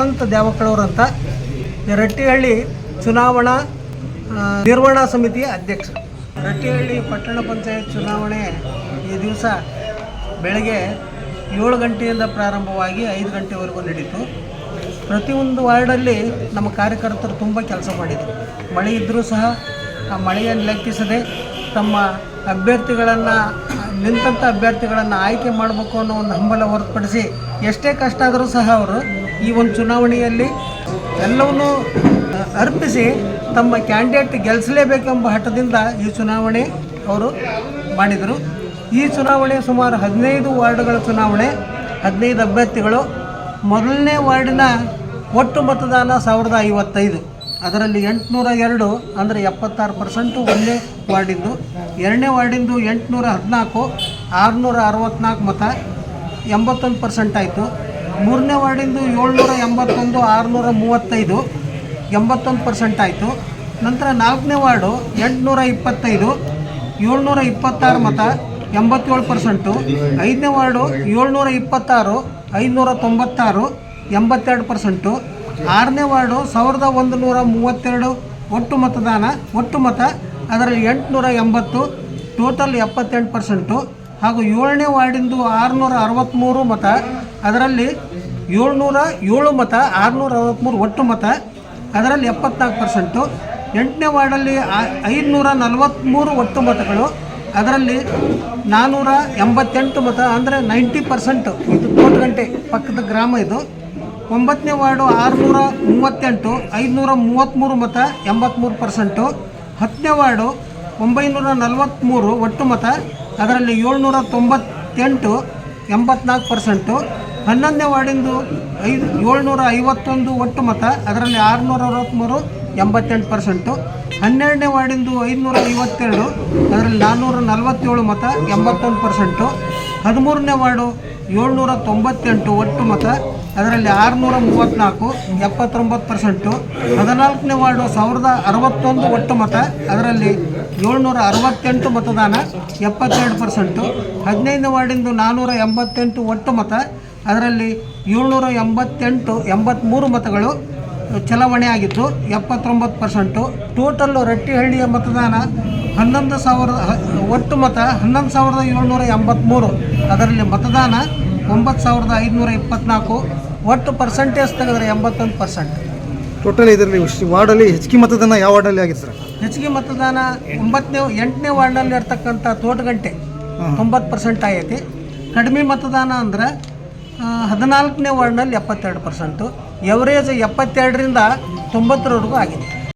ವಸಂತ ದೇವಕಳವರಂತ ರಟ್ಟಿಹಳ್ಳಿ ಚುನಾವಣಾ ನಿರ್ವಹಣಾ ಸಮಿತಿಯ ಅಧ್ಯಕ್ಷ. ರಟ್ಟಿಹಳ್ಳಿ ಪಟ್ಟಣ ಪಂಚಾಯತ್ ಚುನಾವಣೆ ಈ ದಿವಸ ಬೆಳಗ್ಗೆ ಏಳು ಗಂಟೆಯಿಂದ ಪ್ರಾರಂಭವಾಗಿ ಐದು ಗಂಟೆವರೆಗೂ ನಡೀತು. ಪ್ರತಿಯೊಂದು ವಾರ್ಡಲ್ಲಿ ನಮ್ಮ ಕಾರ್ಯಕರ್ತರು ತುಂಬ ಕೆಲಸ ಮಾಡಿದರು. ಮಳೆ ಇದ್ದರೂ ಸಹ ಆ ಮಳೆಯನ್ನು ಲೆಕ್ಕಿಸದೆ ತಮ್ಮ ಅಭ್ಯರ್ಥಿಗಳನ್ನು ನಿಂತಂಥ ಅಭ್ಯರ್ಥಿಗಳನ್ನು ಆಯ್ಕೆ ಮಾಡಬೇಕು ಅನ್ನೋ ಒಂದು ಹಂಬಲ ಹೊರತುಪಡಿಸಿ ಎಷ್ಟೇ ಕಷ್ಟ ಆದರೂ ಸಹ ಅವರು ಈ ಒಂದು ಚುನಾವಣೆಯಲ್ಲಿ ಎಲ್ಲವನ್ನೂ ಅರ್ಪಿಸಿ ತಮ್ಮ ಕ್ಯಾಂಡಿಡೇಟ್ ಗೆಲ್ಲಿಸಲೇಬೇಕೆಂಬ ಹಠದಿಂದ ಈ ಚುನಾವಣೆ ಅವರು ಮಾಡಿದರು. ಈ ಚುನಾವಣೆ ಸುಮಾರು ಹದಿನೈದು ವಾರ್ಡ್ಗಳ ಚುನಾವಣೆ, ಹದಿನೈದು ಅಭ್ಯರ್ಥಿಗಳು. ಮೊದಲನೇ ವಾರ್ಡಿನ ಒಟ್ಟು ಮತದಾನ ಸಾವಿರದ ಐವತ್ತೈದು. ಅದರಲ್ಲಿ ಎಂಟುನೂರ ಎರಡು ಅಂದರೆ ಎಪ್ಪತ್ತಾರು ಪರ್ಸೆಂಟು ಒಂದೇ ವಾರ್ಡಿಂದು. ಎರಡನೇ ವಾರ್ಡಿಂದು ಎಂಟುನೂರ ಹದಿನಾಲ್ಕು, ಆರುನೂರ ಅರವತ್ತ್ನಾಲ್ಕು ಮತ ಎಂಬತ್ತೊಂದು ಪರ್ಸೆಂಟ್ ಆಯಿತು. ಮೂರನೇ ವಾರ್ಡಿಂದು ಏಳ್ನೂರ ಎಂಬತ್ತೊಂದು, ಆರುನೂರ ಮೂವತ್ತೈದು, ಎಂಬತ್ತೊಂದು ಪರ್ಸೆಂಟ್ ಆಯಿತು. ನಂತರ ನಾಲ್ಕನೇ ವಾರ್ಡು ಎಂಟುನೂರ ಇಪ್ಪತ್ತೈದು, ಏಳ್ನೂರ ಇಪ್ಪತ್ತಾರು ಮತ ಎಂಬತ್ತೇಳು ಪರ್ಸೆಂಟು ಐದನೇ ವಾರ್ಡು ಏಳ್ನೂರ ಇಪ್ಪತ್ತಾರು ಐನೂರ ತೊಂಬತ್ತಾರು, ಎಂಬತ್ತೆರಡು ಪರ್ಸೆಂಟು ಆರನೇ ವಾರ್ಡು ಸಾವಿರದ ಒಂದು ನೂರ ಮೂವತ್ತೆರಡು ಒಟ್ಟು ಮತದಾನ, ಒಟ್ಟು ಮತ ಅದರಲ್ಲಿ ಎಂಟುನೂರ ಎಂಬತ್ತು ಟೋಟಲ್ ಎಪ್ಪತ್ತೆಂಟು ಪರ್ಸೆಂಟು ಹಾಗೂ ಏಳನೇ ವಾರ್ಡಿಂದು ಆರುನೂರ ಅರವತ್ತ್ಮೂರು ಮತ, ಅದರಲ್ಲಿ ಏಳ್ನೂರ ಏಳು ಮತ, ಆರುನೂರ ಅರವತ್ತ್ಮೂರು ಒಟ್ಟು ಮತ, ಅದರಲ್ಲಿ ಎಪ್ಪತ್ನಾಲ್ಕು ಪರ್ಸೆಂಟು ಎಂಟನೇ ವಾರ್ಡಲ್ಲಿ ಐದುನೂರ ನಲವತ್ತ್ಮೂರು ಒಟ್ಟು ಮತಗಳು, ಅದರಲ್ಲಿ ನಾನ್ನೂರ ಎಂಬತ್ತೆಂಟು ಮತ, ಅಂದರೆ ನೈಂಟಿ ಪರ್ಸೆಂಟು ಇದು ತೋಟಗಂಟೆ ಪಕ್ಕದ ಗ್ರಾಮ ಇದು. ಒಂಬತ್ತನೇ ವಾರ್ಡು ಆರುನೂರ ಮೂವತ್ತೆಂಟು, ಐದುನೂರ ಮೂವತ್ತ್ಮೂರು ಮತ ಎಂಬತ್ತ್ಮೂರು ಪರ್ಸೆಂಟು ಹತ್ತನೇ ವಾರ್ಡು ಒಂಬೈನೂರ ನಲವತ್ತ್ಮೂರು ಒಟ್ಟು ಮತ, ಅದರಲ್ಲಿ ಏಳ್ನೂರ ತೊಂಬತ್ತೆಂಟು, ಎಂಬತ್ನಾಲ್ಕು ಪರ್ಸೆಂಟು ಹನ್ನೊಂದನೇ ವಾರ್ಡಿಂದು ಐದು, ಏಳ್ನೂರ ಐವತ್ತೊಂದು ಒಟ್ಟು ಮತ, ಅದರಲ್ಲಿ ಆರುನೂರ ಅರವತ್ತ್ಮೂರು ಎಂಬತ್ತೆಂಟು ಪರ್ಸೆಂಟು ಹನ್ನೆರಡನೇ ವಾರ್ಡಿಂದು ಐದುನೂರ ಐವತ್ತೆರಡು, ಅದರಲ್ಲಿ ನಾನ್ನೂರ ನಲವತ್ತೇಳು ಮತ, ಎಂಬತ್ತೊಂದು ಪರ್ಸೆಂಟು ಹದಿಮೂರನೇ ವಾರ್ಡು ಏಳ್ನೂರ ತೊಂಬತ್ತೆಂಟು ಒಟ್ಟು ಮತ ಅದರಲ್ಲಿ ಆರುನೂರ ಮೂವತ್ತ್ನಾಲ್ಕು ಎಪ್ಪತ್ತೊಂಬತ್ತು ಪರ್ಸೆಂಟು ಹದಿನಾಲ್ಕನೇ ವಾರ್ಡು ಸಾವಿರದ ಅರವತ್ತೊಂದು ಒಟ್ಟು ಮತ ಅದರಲ್ಲಿ ಏಳ್ನೂರ ಅರವತ್ತೆಂಟು ಮತದಾನ, ಎಪ್ಪತ್ತೆರಡು ಪರ್ಸೆಂಟು ಹದಿನೈದನೇ ವಾರ್ಡಿಂದು ನಾನ್ನೂರ ಎಂಬತ್ತೆಂಟು ಒಟ್ಟು ಮತ ಅದರಲ್ಲಿ ಏಳ್ನೂರ ಎಂಬತ್ತೆಂಟು ಎಂಬತ್ತ್ಮೂರು ಮತಗಳು ಚಲಾವಣೆ ಆಗಿತ್ತು, ಎಪ್ಪತ್ತೊಂಬತ್ತು ಪರ್ಸೆಂಟು ಟೋಟಲ್ಲು ರಟ್ಟಿಹಳ್ಳಿಯ ಮತದಾನ ಹನ್ನೊಂದು ಸಾವಿರದ ಒಟ್ಟು ಮತ ಹನ್ನೊಂದು ಸಾವಿರದ ಏಳ್ನೂರ ಎಂಬತ್ತ್ಮೂರು ಅದರಲ್ಲಿ ಮತದಾನ ಒಂಬತ್ತು ಸಾವಿರದ ಐದುನೂರ ಇಪ್ಪತ್ತ್ನಾಲ್ಕು ಒಟ್ಟು ಪರ್ಸೆಂಟೇಜ್ ತೆಗೆದ್ರೆ ಎಂಬತ್ತೊಂದು ಪರ್ಸೆಂಟ್ ಟೋಟಲ್ ಇದರಲ್ಲಿ ವಾರ್ಡಲ್ಲಿ ಹೆಚ್ಚಿಗೆ ಮತದಾನ ಯಾವ ವಾರ್ಡಲ್ಲಿ ಆಗಿದೆ ಸರ್? ಹೆಚ್ಚಿಗೆ ಮತದಾನ ಒಂಬತ್ತನೇ ಎಂಟನೇ ವಾರ್ಡಲ್ಲಿ ಇರ್ತಕ್ಕಂಥ ತೋಟಗಂಟೆ ಗಂಟೆ ತೊಂಬತ್ತು ಪರ್ಸೆಂಟ್ ಆಗೈತಿ. ಕಡಿಮೆ ಮತದಾನ ಅಂದ್ರೆ ಹದಿನಾಲ್ಕನೇ ವಾರ್ಡ್ನಲ್ಲಿ ಎಪ್ಪತ್ತೆರಡು ಪರ್ಸೆಂಟು ಎವರೇಜ್ ಎಪ್ಪತ್ತೆರಡರಿಂದ ತೊಂಬತ್ತರವರೆಗೂ ಆಗಿದೆ.